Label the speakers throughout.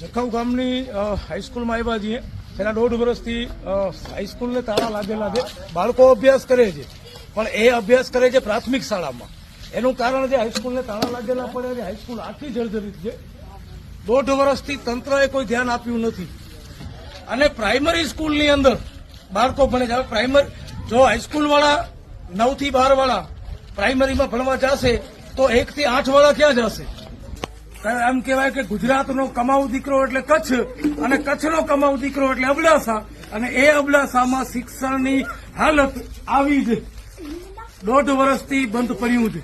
Speaker 1: જખાઉ ગામની હાઈસ્કૂલમાં આવ્યા છીએ. છેલ્લા દોઢ વર્ષથી હાઈસ્કૂલને તાળા લાગેલા છે બાળકો અભ્યાસ કરે છે. પણ એ અભ્યાસ કરે છે પ્રાથમિક શાળામાં. એનું કારણ છે હાઈસ્કૂલને તાળા લાગેલા પડે છે. હાઈસ્કૂલ આખી જર્જરિત છે. દોઢ વર્ષથી તંત્રએ કોઈ ધ્યાન આપ્યું નથી. અને પ્રાઇમરી સ્કૂલની અંદર બાળકો ભણે છે. પ્રાઇમરી જો હાઈસ્કૂલવાળા નવથી નવથી બાર વાળા પ્રાઇમરીમાં ભણવા જશે, તો એકથી આઠવાળા આઠ વાળા ક્યાં જશે? એમ કહેવાય કે ગુજરાતનો કમાઉ દીકરો એટલે કચ્છ અને કચ્છનો કમાઉ દીકરો એટલે અબડાસા. અને એ અબડાસામાં શિક્ષણની હાલત આવી જ. દોઢ વર્ષથી બંધ પડ્યું છે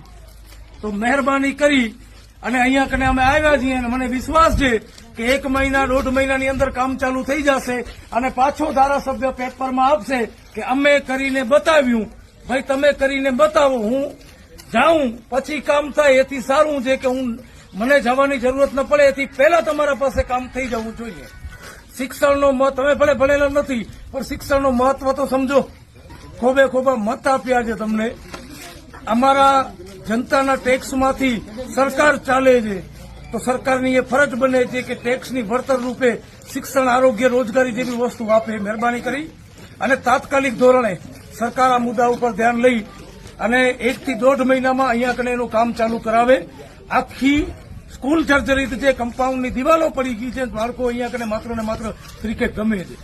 Speaker 1: તો મહેરબાની કરી અને અહીંયા કને અમે આવ્યા છીએ અને મને વિશ્વાસ છે કે એક મહિના, દોઢ મહિનાની અંદર કામ ચાલુ થઈ જશે અને પાછો ધારાસભ્ય પેપરમાં આપશે કે અમે કરીને બતાવ્યું. ભાઈ, તમે કરીને બતાવો. હું જાઉં, પછી કામ થાય, એથી સારું છે કે હું મને જવાની જરૂરત ન પડે, એથી પહેલા તમારા પાસે કામ થઈ જવું જોઈએ. શિક્ષણનો મત તમે ભલે ભણેલા નથી, પણ શિક્ષણનો મહત્વ તો સમજો. ખોબે ખોબા મત આપ્યા છે તમને. અમારા જનતાના ટેક્સમાંથી સરકાર ચાલે છે. તો સરકારની એ ફરજ બને છે કે ટેક્સની વળતર રૂપે શિક્ષણ, આરોગ્ય, રોજગારી જેવી વસ્તુ આપે, મહેરબાની કરી. અને તાત્કાલિક ધોરણે સરકાર આ મુદ્દા ઉપર ધ્યાન લઈ અને એકથી દોઢ મહિનામાં અહીંયા કને એનું કામ ચાલુ કરાવે. આખી સ્કૂલ જર્જરિત છે કમ્પાઉન્ડની દિવાલો પડી ગઈ છે, બાળકો અહીંયા કને માત્ર ને માત્ર ક્રિકેટ ગમે છે.